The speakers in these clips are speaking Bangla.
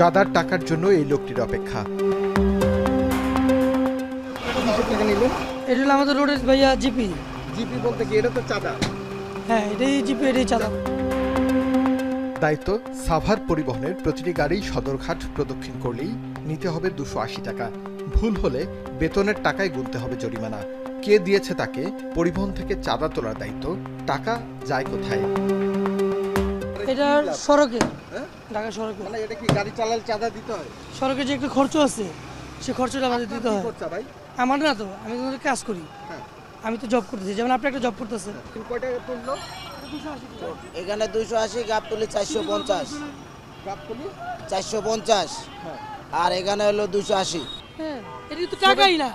চাঁদার টাকার জন্য এই লোকটির অপেক্ষা। কিসের এটা হলো আমাদের রোডের ভাইয়া জিপি। জিপি বলতে কি এটা তো চাঁদা? হ্যাঁ এটাই জিপি এটাই চাঁদা। দায়িত্ব সাভার পরিবহনের প্রতিটি গাড়ি সদরঘাট প্রদক্ষিণ করলেই নিতে হবে দুশো আশি টাকা। ভুল হলে বেতনের টাকায় গুনতে হবে জরিমানা। কে দিয়েছে তাকে? পরিবহন থেকে চাঁদা তোলার দায়িত্ব। টাকা যায় কোথায়? এটা সড়কে হ্যাঁ? ঢাকা সড়কে। মানে এটা কি গাড়ি চালালে চাঁদা দিতে হয়? সড়কে যে একটা খরচ আছে সে খরচটা আমাদের দিতে হয়। খরচা ভাই? আমার না তো আমি তো কাজ করি। হ্যাঁ। আমি তো জব করতেছি। যেমন আপনি একটা জব করতেছেন। টাকা এখানে দুইশো আশি গাপ তুলি চারশো পঞ্চাশ। গাবতলি? চারশো পঞ্চাশ। হ্যাঁ। আর এখানে হলো দুশো আশি। হ্যাঁ এটা তো টাকাই না।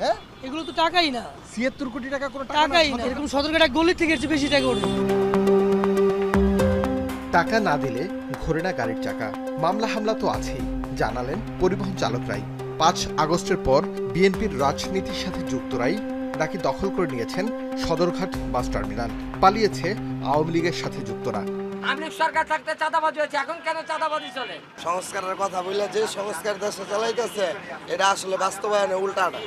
হ্যাঁ? এগুলো তো টাকাই না। ছিয়াত্তর কোটি টাকা কোনো টাকাই না। এরকম সদরঘাটা গলির থেকে বেশি টাকা ওঠে টাকা না দিলে ঘোরে না গাড়ির চাকা। মামলা হামলা তো আছেই জানালেন পরিবহন চালকরাই। পাঁচ আগস্টের পর বিএনপির রাজনীতির সাথে যুক্তরাই নাকি দখল করে নিয়েছেন সদরঘাট বাস টার্মিনাল। পালিয়েছে আওয়ামী লীগের সাথে যুক্তরা লীগ সরকার থাকতে চাঁদাবাজি হয়েছে এখন কেন চাঁদাবাজি চলে? সংস্কারের কথা বললে যে সংস্কার দেশে চালাইতেছে এটা আসলে বাস্তবায়নে উল্টাটা।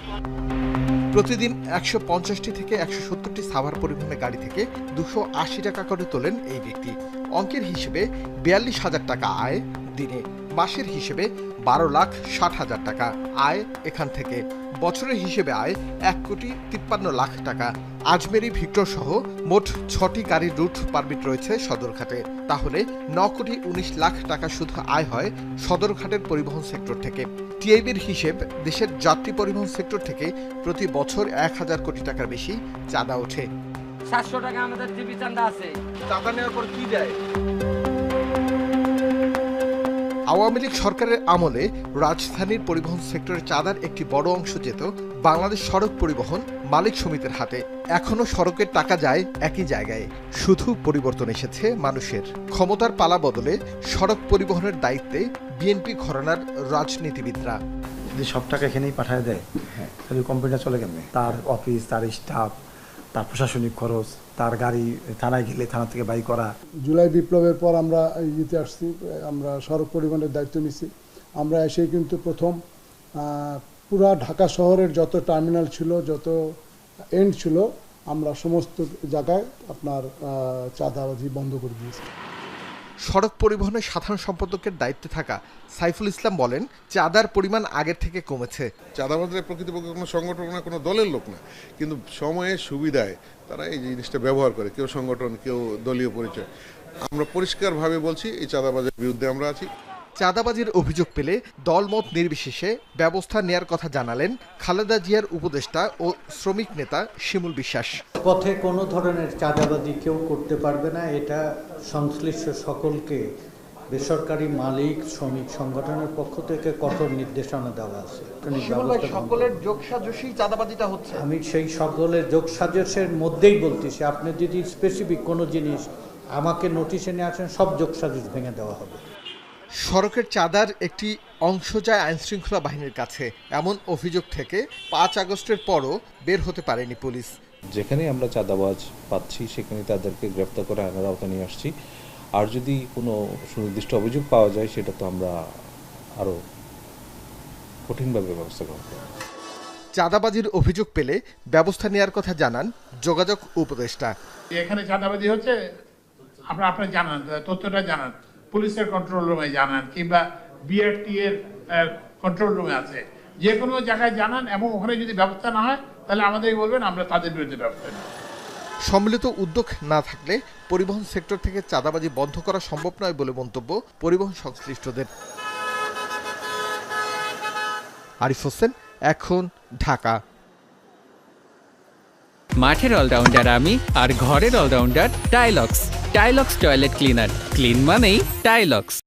প্রতিদিন একশো পঞ্চাশটি থেকে একশো সত্তরটি সাভার পরিবহনের গাড়ি থেকে দুশো আশি টাকা করে তোলেন এই ব্যক্তি। অঙ্কের হিসেবে বিয়াল্লিশ হাজার টাকা আয়, দিনে মাসের হিসেবে বারো লাখ ষাট হাজার টাকা আয় এখান থেকে। বছরের হিসেবে আয় এক কোটি তিপ্পান্ন লাখ টাকা। আজমেরি ভিক্টর সহ মোট ছটি গাড়ির রুট পারমিট রয়েছে সদরঘাটে। তাহলে ন কোটি উনিশ লাখ টাকা শুধু আয় হয় সদরঘাটের পরিবহন সেক্টর থেকে। টিআইবির হিসেব দেশের যাত্রী পরিবহন সেক্টর থেকে প্রতি বছর এক হাজার কোটি টাকার বেশি চাঁদা ওঠে। সাতশো টাকা আমাদের টিভি চান্দা আছে। চাঁদা নেওয়ার পর কি দেয়? আওয়ামী লীগ সরকারের আমলে রাজধানীর পরিবহন সেক্টরের চাঁদার একটি বড় অংশ যেত বাংলাদেশ সড়ক পরিবহন মালিক সমিতির হাতে। এখনও সড়কের টাকা যায় একই জায়গায়। শুধু পরিবর্তন এসেছে মানুষের। ক্ষমতার পালা বদলে সড়ক পরিবহনের দায়িত্বে বিএনপি ঘরানার রাজনীতিবিদরা। যদি সব টাকা এখানেই পাঠায় দেয় তাহলে কোম্পানিটা চলে কেমনে? তার অফিস তার স্টাফ তার প্রশাসনিক খরচ, তার গাড়ি থানায় গেলে থানা থেকে বাই করা। জুলাই বিপ্লবের পর আমরা ইতে আসছি, আমরা সড়ক পরিবহনের দায়িত্ব নিছি। আমরা এসে কিন্তু প্রথম পুরা ঢাকা শহরের যত টার্মিনাল ছিল, যত এন্ড ছিল, আমরা সমস্ত জায়গায় আপনার চাঁদাবাজি বন্ধ করে দিয়েছি। সড়ক পরিবহনের সাধারণ সম্পাদকের দায়িত্বে থাকা সাইফুল ইসলাম বলেন, চাঁদার পরিমাণ আগের থেকে কমেছে। চাঁদাবাজরা প্রকৃতপক্ষে কোনো সংগঠন না, কোনো দলের লোক না। কিন্তু সময়ে, সুবিধায় তারা এই জিনিসটা ব্যবহার করে, কেউ সংগঠন, কেউ দলীয় পরিচয়। আমরা পরিষ্কারভাবে বলছি, এই চাঁদাবাজের বিরুদ্ধে আমরা আছি। চাঁদাবাজির অভিযোগ পেলে দলমত নির্বিশেষে ব্যবস্থা নেয়ার কথা জানালেন খালেদা জিয়ার উপদেষ্টা ও শ্রমিক নেতা শিমুল বিশ্বাস। পথে কোনো ধরনের চাঁদাবাজি কেউ করতে পারবে না। এটা সংশ্লিষ্ট সকলকে বেসরকারি মালিক শ্রমিক সংগঠনের পক্ষ থেকে কঠোর নির্দেশনা দেওয়া আছে। সকলের যোগসাজসী চাঁদাবাজিটা হচ্ছে? আমি সেই সকলের যোগসাজসের মধ্যেই বলতেছি আপনি যদি স্পেসিফিক কোনো জিনিস আমাকে নোটিশে নিয়ে আসেন সব যোগসাজস ভেঙে দেওয়া হবে। সড়কের চাঁদার একটি অংশ যায় আইনশৃঙ্খলা বাহিনীর কাছে। এমন অভিযোগ থেকে পাঁচ আগস্টের পরও বের হতে পারেনি পুলিশ। যেখানে আমরা চাঁদাবাজ পাচ্ছি সেখানে তাদেরকে গ্রেপ্তার করে আইনের আওতা নিয়ে আসছি। আর যদি কোনো সুনির্দিষ্ট অভিযোগ পাওয়া যায় সেটা তো আমরা আরও কঠিনভাবে ব্যবস্থা গ্রহণ করব। চাঁদাবাজির অভিযোগ পেলে ব্যবস্থা নেওয়ার কথা জানান যোগাযোগ উপদেষ্টা। এখানে চাঁদাবাজি হচ্ছে আপনারা আপনার জানান তথ্যটা জানান। পুলিশের কন্ট্রোল রুমে জানান কিংবা বিআরটি এর কন্ট্রোল রুমে আছে। যে কোনো জায়গায় জানান এবং ওখানে যদি ব্যবস্থা না হয় তাহলে আমাদেরকে বলবেন আমরা তাদের বিরুদ্ধে ব্যবস্থা নেব। সম্মিলিত উদ্যোগ না থাকলে পরিবহন সেক্টর থেকে চাঁদাবাজি বন্ধ করা সম্ভব নয় বলে মন্তব্য পরিবহন সংশ্লিষ্টদের। আরিফ হোসেন এখন ঢাকা। মাঠের অলরাউন্ডার আমি আর ঘরের allrounder Tylox Tylox toilet cleaner clean মানেই টাইলক্স